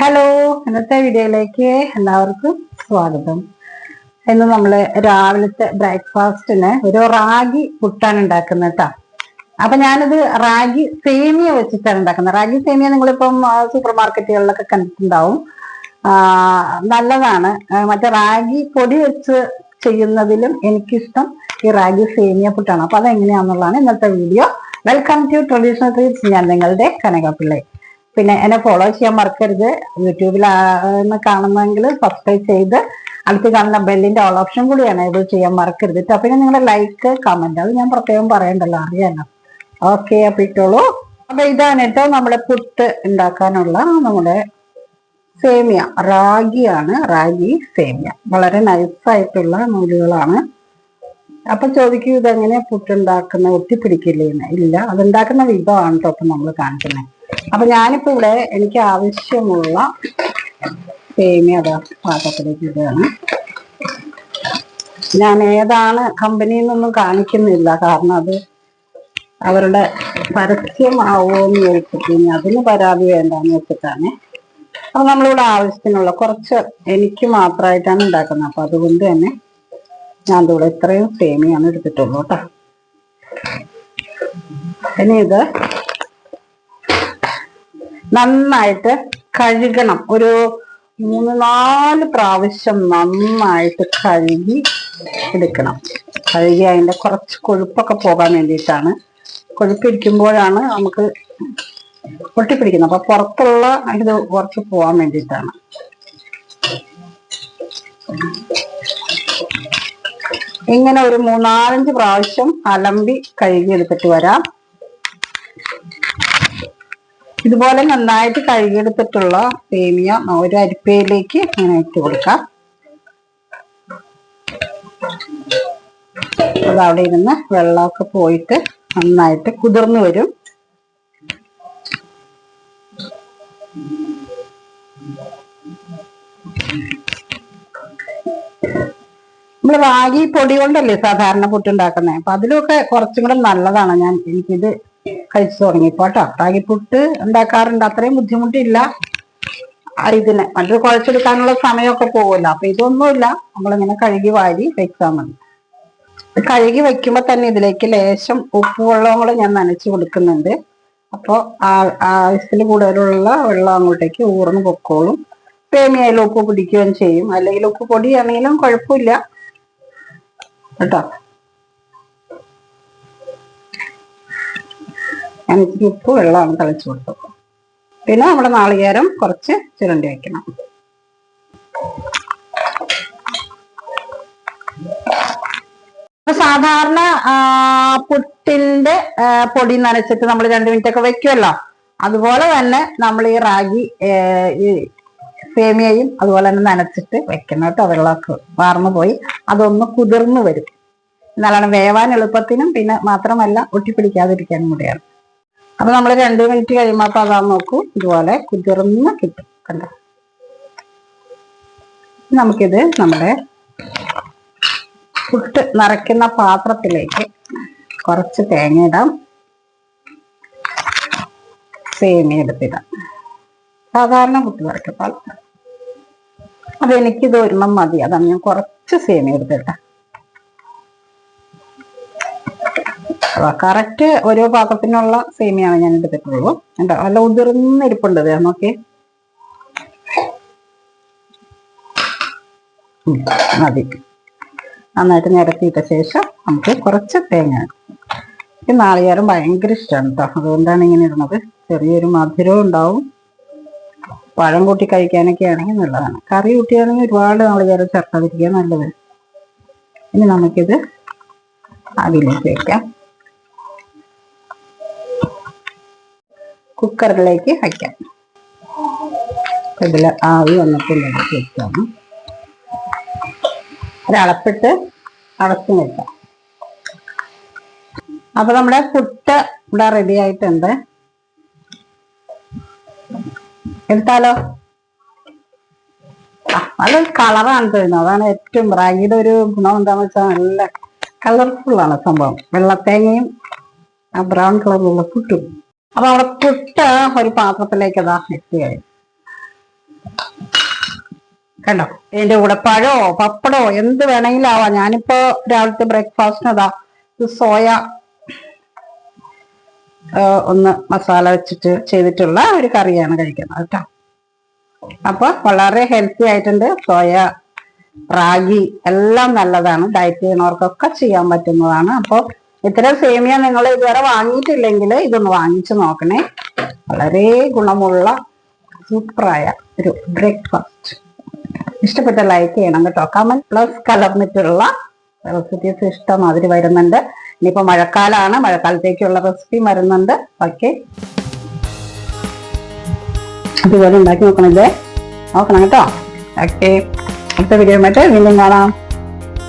Hello ഇന്നത്തെ വീഡിയോയിലേക്ക് എല്ലാവർക്കും സ്വാഗതം. ഇന്ന് നമ്മൾ രാവിലത്തെ ബ്രേക്ക്ഫാസ്റ്റിന് ഒരു റാഗി പുട്ടാണ് ഉണ്ടാക്കുന്നത് കേട്ടോ. അപ്പൊ ഞാനിത് റാഗി സേമിയ വെച്ചിട്ടാണ് ഉണ്ടാക്കുന്നത്. റാഗി സേമിയ നിങ്ങളിപ്പം സൂപ്പർ മാർക്കറ്റുകളിലൊക്കെ കണ്ടിട്ടുണ്ടാവും. നല്ലതാണ്. മറ്റേ റാഗി പൊടി വെച്ച് ചെയ്യുന്നതിലും എനിക്കിഷ്ടം ഈ റാഗി സേമിയ പുട്ടാണ്. അപ്പൊ അതെങ്ങനെയാണെന്നുള്ളതാണ് ഇന്നത്തെ video. Welcome to traditional treats ഞാൻ നിങ്ങളുടെ കനകപ്പിള്ളை. പിന്നെ എന്നെ ഫോളോ ചെയ്യാൻ മറക്കരുത്. യൂട്യൂബിലാണ് കാണുന്നതെങ്കിൽ സബ്സ്ക്രൈബ് ചെയ്ത് അടുത്ത് കാണുന്ന ബെല്ലിന്റെ ഓൾ ഓപ്ഷൻ കൂടി എനേബിൾ ചെയ്യാൻ മറക്കരുത് കേട്ടോ പിന്നെ നിങ്ങളുടെ ലൈക്ക് കമന്റ് അത് ഞാൻ പ്രത്യേകം പറയണ്ടല്ലോ അറിയാലോ. ഓക്കെ അപ്പൊ ഇട്ടോളൂ. അപ്പൊ ഇതാണ് കേട്ടോ നമ്മുടെ പുട്ട് ഉണ്ടാക്കാനുള്ള നമ്മുടെ സേമിയ. റാഗിയാണ് റാഗി സേമിയ. വളരെ നൈസായിട്ടുള്ള നൂലുകളാണ്. അപ്പൊ ചോദിക്കൂ ഇതെങ്ങനെ പുട്ടുണ്ടാക്കുന്ന ഒട്ടിപ്പിടിക്കില്ലേ ഇല്ല അതുണ്ടാക്കുന്ന വിഭവമാണ് കേട്ടോ നമ്മൾ കാണിക്കുന്നത് അപ്പൊ ഞാനിപ്പോ ഇവിടെ എനിക്ക് ആവശ്യമുള്ള സേമിയ പാത്രത്തിലേക്ക് ഇടുകയാണ്. ഞാൻ ഏതാണ് കമ്പനി എന്നൊന്നും കാണിക്കുന്നില്ല. കാരണം അത് അവരുടെ പരസ്യമാവോ എന്ന് ചോദിച്ചിട്ട് അതിന് പരാതി വേണ്ടെന്ന് വെച്ചിട്ടാണ്. അപ്പൊ നമ്മളിവിടെ ആവശ്യത്തിനുള്ള കുറച്ച് എനിക്ക് മാത്രമായിട്ടാണ് ഉണ്ടാക്കുന്നത്. അപ്പൊ അതുകൊണ്ട് തന്നെ ഞാൻ ഇവിടെ ഇത്രയും സേമിയാണ് എടുത്തിട്ടുള്ളൂ കേട്ടോ. ഇനി ഇത് നന്നായിട്ട് കഴുകണം. ഒരു മൂന്ന് നാല് പ്രാവശ്യം നന്നായിട്ട് കഴുകി എടുക്കണം. കഴുകി അതിന്റെ കുറച്ച് കൊഴുപ്പൊക്കെ പോകാൻ വേണ്ടിയിട്ടാണ്. കൊഴുപ്പിരിക്കുമ്പോഴാണ് നമുക്ക് പൊട്ടിപ്പിടിക്കുന്നത്. അപ്പൊ പുറത്തുള്ള ഇത് കുറച്ച് പോകാൻ വേണ്ടിയിട്ടാണ്. ഇങ്ങനെ ഒരു മൂന്നാലഞ്ച് പ്രാവശ്യം അലമ്പി കഴുകി എടുത്തിട്ട് വരാം. ഇതുപോലെ നന്നായിട്ട് കഴുകിയെടുത്തിട്ടുള്ള സേമിയ ഒരു അരിപ്പയിലേക്ക് ഇങ്ങനെ ഇട്ട് കൊടുക്കാം. അത് അവിടെ ഇരുന്ന് വെള്ളമൊക്കെ പോയിട്ട് നന്നായിട്ട് കുതിർന്നു വരും. നമ്മൾ റാഗി പൊടി കൊണ്ടല്ലേ സാധാരണ പുട്ടുണ്ടാക്കുന്നത് അപ്പൊ അതിലൊക്കെ കുറച്ചും കൂടെ നല്ലതാണ് ഞാൻ എനിക്കിത് കഴിച്ചു തുടങ്ങിപ്പോട്ടോ റാഗിപ്പുട്ട് റാഗി പുട്ട് ഉണ്ടാക്കാറുണ്ട്. അത്രയും ബുദ്ധിമുട്ടില്ല. ഇതിന് മറ്റൊരു കുഴച്ചെടുക്കാനുള്ള സമയമൊക്കെ പോകുമല്ലോ. അപ്പൊ ഇതൊന്നുമില്ല. നമ്മളിങ്ങനെ കഴുകി വാരി വെച്ചാൽ മതി. കഴുകി വെക്കുമ്പോ തന്നെ ഇതിലേക്ക് ലേശം ഉപ്പ് വെള്ളവും കൂടെ ഞാൻ നനച്ചു കൊടുക്കുന്നുണ്ട്. അപ്പോൾ ആവശ്യത്തിൽ കൂടുതലുള്ള വെള്ളം അങ്ങോട്ടേക്ക് ഊർന്ന് പൊക്കോളും. സേമിയയിൽ ഉപ്പ് പിടിക്കുകയും ചെയ്യും. അല്ലെങ്കിൽ ഉപ്പ് പൊടിയാണെങ്കിലും കുഴപ്പമില്ല. കേട്ടോ. ഞാൻ ഇച്ചിരി ഉപ്പ് വെള്ളമാണ് തളിച്ചു കൊടുത്തത് പിന്നെ നമ്മുടെ നാളികേരം കുറച്ച് ചുരണ്ടി വെക്കണം. സാധാരണ പുട്ടിന്റെ പൊടി നനച്ചിട്ട് നമ്മൾ രണ്ട് മിനിറ്റ് ഒക്കെ വെക്കുമല്ലോ അതുപോലെ തന്നെ നമ്മൾ ഈ റാഗി ഈ സേമിയയും അതുപോലെ തന്നെ നനച്ചിട്ട് വെക്കണം കേട്ടോ. വെള്ളമൊക്കെ വാർന്നു പോയി. അതൊന്ന് കുതിർന്നു വരും. എന്നാലാണ് വേവാൻ എളുപ്പത്തിനും പിന്നെ മാത്രമല്ല ഒട്ടിപ്പിടിക്കാതിരിക്കാനും കൂടിയാണ്. അപ്പൊ നമ്മൾ രണ്ട് മിനിറ്റ് കഴിയുമ്പോൾ അപ്പൊ അതാ നോക്കൂ. ഇതുപോലെ കുതിർന്ന് കിട്ടും കണ്ടോ? നമുക്കിത് നമ്മുടെ പുട്ട് നിറയ്ക്കുന്ന പാത്രത്തിലേക്ക് കുറച്ച് തേങ്ങ ഇടാം. സേമിയ എടുത്തിടാം. സാധാരണ പുട്ട് നിറയ്ക്കപ്പാൽ അപ്പൊ എനിക്കിത് മതി. അതാണ് ഞാൻ കുറച്ച് സേമിയ എടുത്തിട്ടാ. കറക്റ്റ് ഓരോ പാത്രത്തിനുള്ള സേമിയാണ് ഞാൻ എടുത്തിട്ടുള്ളൂ കേട്ടോ നല്ല ഉതിർന്നിരിപ്പുണ്ട് ഇത് നോക്കി. മതി. നന്നായിട്ട് നിരത്തിയിട്ട ശേഷം നമുക്ക് കുറച്ച് തേങ്ങ എനിക്ക് നാളികാരം ഭയങ്കര ഇഷ്ടമാണ് കേട്ടോ അതുകൊണ്ടാണ് ഇങ്ങനെ ഇടുന്നത്. ചെറിയൊരു മധുരവും ഉണ്ടാവും. പഴം കൂട്ടി കഴിക്കാനൊക്കെ ആണെങ്കിൽ നല്ലതാണ്. കറി കൂട്ടിയാണെങ്കിൽ ഒരുപാട് നാളികേരം ചേർക്കാതിരിക്കുക നല്ലത്. ഇനി നമുക്കിത് അതിലേക്ക് വെക്കാം. കുക്കറിലേക്ക് വയ്ക്കാം. ഇതിൽ ആവി വന്നിട്ടുണ്ടെങ്കിൽ വെക്കാം ഒരളപ്പിട്ട് അടച്ചു വെക്കാം. അപ്പൊ നമ്മുടെ പുട്ട് ഇവിടെ റെഡി ആയിട്ടുണ്ട്. എടുത്താലോ? നല്ല കളറാണ് തോന്നുന്നത് അതാണ് ഏറ്റവും റാഗിയുടെ ഒരു ഗുണം എന്താണെന്ന് വെച്ചാൽ നല്ല കളർഫുള്ളാണ് സംഭവം. വെള്ളത്തേങ്ങയും ആ ബ്രൗൺ കളറിലുള്ള പുട്ടും. അപ്പൊ അവിടെ പുട്ട് ഒരു പാത്രത്തിലേക്ക് അതാ എത്തി കണ്ടോ? ഇതിന്റെ കൂടെ പഴോ പപ്പടോ എന്ത് വേണമെങ്കിലും ആവാം ഞാനിപ്പോ രാവിലത്തെ ബ്രേക്ക്ഫാസ്റ്റിന് അതാ സോയ ഒന്ന് മസാല വെച്ചിട്ട് ചെയ്തിട്ടുള്ള ഒരു കറിയാണ് കഴിക്കുന്നത് കേട്ടോ. അപ്പൊ വളരെ ഹെൽത്തി ആയിട്ടുണ്ട്. സോയ റാഗി എല്ലാം നല്ലതാണ്. ഡയറ്റ് ചെയ്യുന്നവർക്കൊക്കെ ചെയ്യാൻ പറ്റുന്നതാണ്. അപ്പോൾ ഇത്തരം സേമിയ നിങ്ങൾ ഇതുവരെ വാങ്ങിയിട്ടില്ലെങ്കിൽ ഇതൊന്ന് വാങ്ങിച്ചു നോക്കണേ. വളരെ ഗുണമുള്ള സൂപ്പറായ ഒരു ബ്രേക്ക്ഫാസ്റ്റ്. ഇഷ്ടപ്പെട്ട ലൈക്ക് ചെയ്യണം കേട്ടോ. കമന്റ് പ്ലസ് കലർന്നിട്ടുള്ള റെസിപ്പീസ് ഇഷ്ടമാതിരി വരുന്നുണ്ട്. ഇനിയിപ്പോ മഴക്കാലമാണ് മഴക്കാലത്തേക്കുള്ള റെസിപ്പി വരുന്നുണ്ട്. ഓക്കെ. ഇതുപോലെ ഉണ്ടാക്കി നോക്കണില്ലേ? നോക്കണം കേട്ടോ. ഓക്കെ. അടുത്ത വീഡിയോ മറ്റേ വീണ്ടും കാണാം.